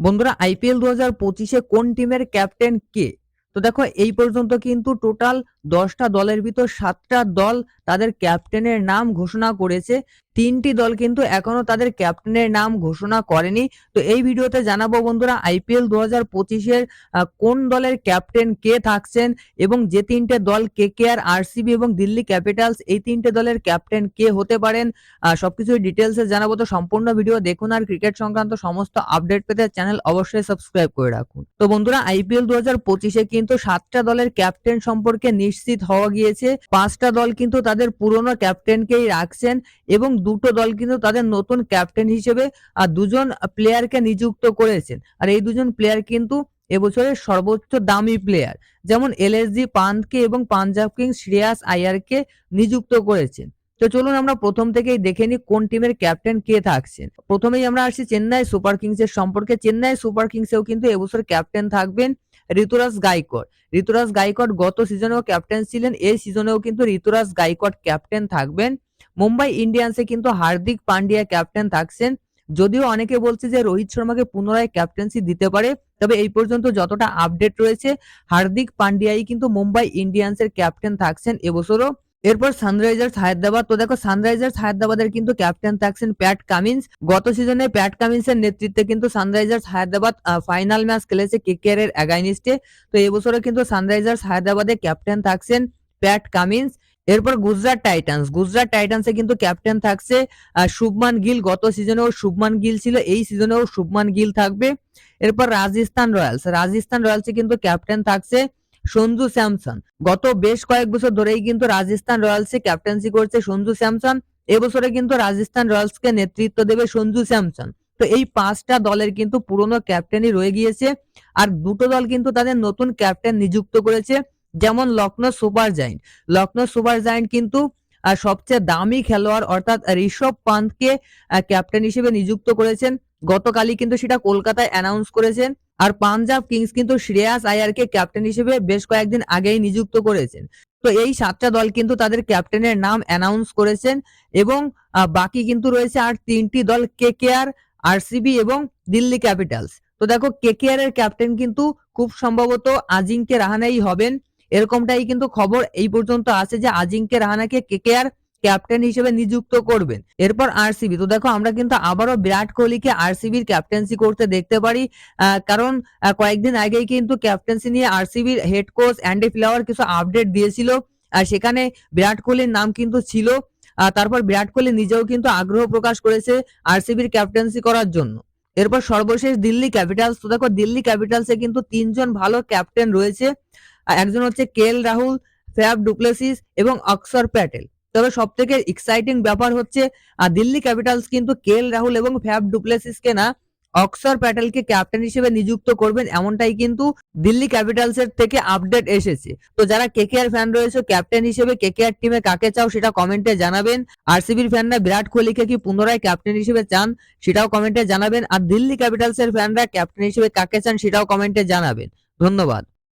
বন্ধুরা আইপিএল দু হাজার পঁচিশে কোন টিমের ক্যাপ্টেন কে? তো দেখো, এই পর্যন্ত কিন্তু টোটাল দশটা দলের ভিতর সাতটা দল তাদের ক্যাপ্টেনের নাম ঘোষণা করেছে। তিনটি দল কিন্তু এখনও তাদের ক্যাপ্টেনের নাম ঘোষণা করেনি। তো এই ভিডিওতে জানাব বন্ধুরা, আইপিএল দু হাজার পঁচিশের কোন দলের ক্যাপ্টেন কে থাকছেন এবং যে তিনটে দল কে কে আর, আরসিবি এবং দিল্লি ক্যাপিটালস, এই তিনটে দলের ক্যাপ্টেন কে হতে পারেন? সবকিছু ডিটেলসে জানাব। তো সম্পূর্ণ ভিডিও দেখুন আর ক্রিকেট সংক্রান্ত সমস্ত আপডেট পেতে চ্যানেল অবশ্যই সাবস্ক্রাইব করে রাখুন। তো বন্ধুরা, আইপিএল দু হাজার পঁচিশে কিন্তু সাতটা দলের ক্যাপ্টেন সম্পর্কে নিশ্চিত হওয়া গিয়েছে। পাঁচটা দল কিন্তু তাদের পুরনো ক্যাপ্টেনকেই রাখছেন এবং দুটো দল কিন্তু তাদের নতুন ক্যাপ্টেন হিসেবে, আর দুজন প্লেয়ারকে নিযুক্ত করেছেন। আর এই দুজন প্লেয়ার কিন্তু এবছরের সর্বোচ্চ দামি প্লেয়ার। যেমন এলএসজি পান্তকে এবং পাঞ্জাব কিংস শ্রেয়াস আয়ারকে নিযুক্ত করেছেন। তো চলুন আমরা প্রথম থেকেই দেখে নিই কোন টিমের ক্যাপ্টেন কে থাকছেন। প্রথমেই আমরা আসছি চেন্নাই সুপার কিংসের সম্পর্কে। চেন্নাই সুপার কিংসেও কিন্তু এবছর ক্যাপ্টেন থাকবেন ঋতুরাজ গাইকট ঋতুরাজ গাইকট গত সিজনেও ক্যাপ্টেন ছিলেন, এই সিজনেও কিন্তু ঋতুরাজ গাইকট ক্যাপ্টেন থাকবেন। মুম্বাই ইন্ডিয়ান্সে কিন্তু হার্দিক পান্ডিয়া ক্যাপ্টেন থাকছেন। যদিও অনেকে বলছে যে রোহিত শর্মাকে পুনরায় ক্যাপ্টেন্সি দিতে পারে, তবে এই পর্যন্ত যতটা আপডেট রয়েছে, হার্দিক পান্ডিয়াই কিন্তু মুম্বাই ইন্ডিয়ান্সের ক্যাপ্টেন থাকছেন এবছরও। এরপর সানরাইজার্স হায়দ্রাবাদ। তো দেখো, সানরাইজার্স হায়দ্রাবাদের কিন্তু ক্যাপ্টেন থাকছেন প্যাট কামিন্স। গত সিজনে প্যাট কামিন্সের নেতৃত্বে কিন্তু সানরাইজার্স হায়দ্রাবাদ ফাইনাল ম্যাচ খেলেছে কেকেআর এর অ্যাগাইনিস্টে। তো এবছরও কিন্তু সানরাইজার্স হায়দ্রাবাদে ক্যাপ্টেন থাকছেন প্যাট কামিন্স। এরপর গুজরাট টাইটান্স। গুজরাট টাইটান্সে কিন্তু ক্যাপ্টেন থাকছে শুভমান গিল। গত সিজনেও শুভমান গিল ছিল, এই সিজনেও শুভমান গিল থাকবে। এরপর রাজস্থান রয়্যালস। রাজস্থান রয়্যালসে কিন্তু ক্যাপ্টেন থাকছে সঞ্জু স্যামসন। গত বেশ কয়েক বছর ধরেই কিন্তু রাজস্থান রয়্যালসে ক্যাপ্টেন্সি করছে সঞ্জু স্যামসন। এবছরে কিন্তু রাজস্থান রয়্যালসকে নেতৃত্ব দেবে সঞ্জু স্যামসন। তো এই পাঁচটা দলের কিন্তু পুরনো ক্যাপ্টেনই রয়ে গিয়েছে আর দুটো দল কিন্তু তাদের নতুন ক্যাপ্টেন নিযুক্ত করেছে, যেমন Lucknow super giant. Lucknow super giant কিন্তু সবচেয়ে দামি খেলোয়াড় অর্থাৎ ঋষভ পান্তকে ক্যাপ্টেন হিসেবে নিযুক্ত করেছেন। গতকালই কিন্তু সেটা কলকাতায় অ্যানাউন্স করেছেন। আর পাঞ্জাব কিংস কিন্তু শ্রেয়াস আয়ারকে ক্যাপ্টেন হিসেবে বেশ কয়েকদিন আগেই নিযুক্ত করেছেন। তো এই সাতটা দল কিন্তু তাদের ক্যাপ্টেনের নাম অ্যানাউন্স করেছেন এবং বাকি কিন্তু রয়েছে আর তিনটি দল কে কে আর আরসিবি এবং দিল্লি ক্যাপিটালস। তো দেখো কে কে আর এর ক্যাপ্টেন কিন্তু খুব সম্ভবত আজিঙ্কে রাহানাই হবেন। এরকমটাই কিন্তু খবর এই পর্যন্ত আছে যে আজিঙ্কে রাহানাকে কে কে আর ক্যাপ্টেন হিসেবে নিযুক্ত করবেন। এরপর আরসিবি তো দেখো, আমরা কিন্তু আবারও বিরাট কোহলিকে আরসিবির ক্যাপ্টেন্সি করতে দেখতে পারি কারণ কয়েকদিন আগেই কিন্তু ক্যাপ্টেন্সি নিয়ে আরসিবির হেড কোচ অ্যান্ডি ফ্লাওয়ার কিছু আপডেট দিয়েছিল, আর সেখানে বিরাট কোহলির নাম কিন্তু ছিল তারপর বিরাট কোহলি নিজেও কিন্তু আগ্রহ প্রকাশ করেছে আরসিবির ক্যাপ্টেন্সি করার জন্য। এরপর সর্বশেষ দিল্লি ক্যাপিটালস তো দেখো, দিল্লি ক্যাপিটালসে কিন্তু তিনজন ভালো ক্যাপ্টেন রয়েছে একজন হচ্ছে কেএল রাহুল ফ্যাব ডুপ্লেসিস এবং অক্সর প্যাটেল তবে সব থেকে এক্সাইটিং ব্যাপার হচ্ছে দিল্লি ক্যাপিটালস কিন্তু কেএল রাহুল এবং ফ্যাব ডুপ্লেসিসকে না অক্সর প্যাটেলকে ক্যাপ্টেন হিসেবে নিযুক্ত করবেন, এমনটাই কিন্তু দিল্লি ক্যাপিটালস এর থেকে আপডেট এসেছে। তো যারা কেকেআর ফ্যান রয়েছে ক্যাপ্টেন হিসেবে কেকেআর টিমে কাকে চাও সেটা কমেন্টে জানাবেন। আর আরসিবির ফ্যানরা বিরাট কোহলিকে কি পুনরায় ক্যাপ্টেন হিসেবে চান সেটাও কমেন্টে জানাবেন। আর দিল্লি ক্যাপিটালস এর ফ্যানরা ক্যাপ্টেন হিসেবে কাকে চান সেটাও কমেন্টে জানাবেন। ধন্যবাদ।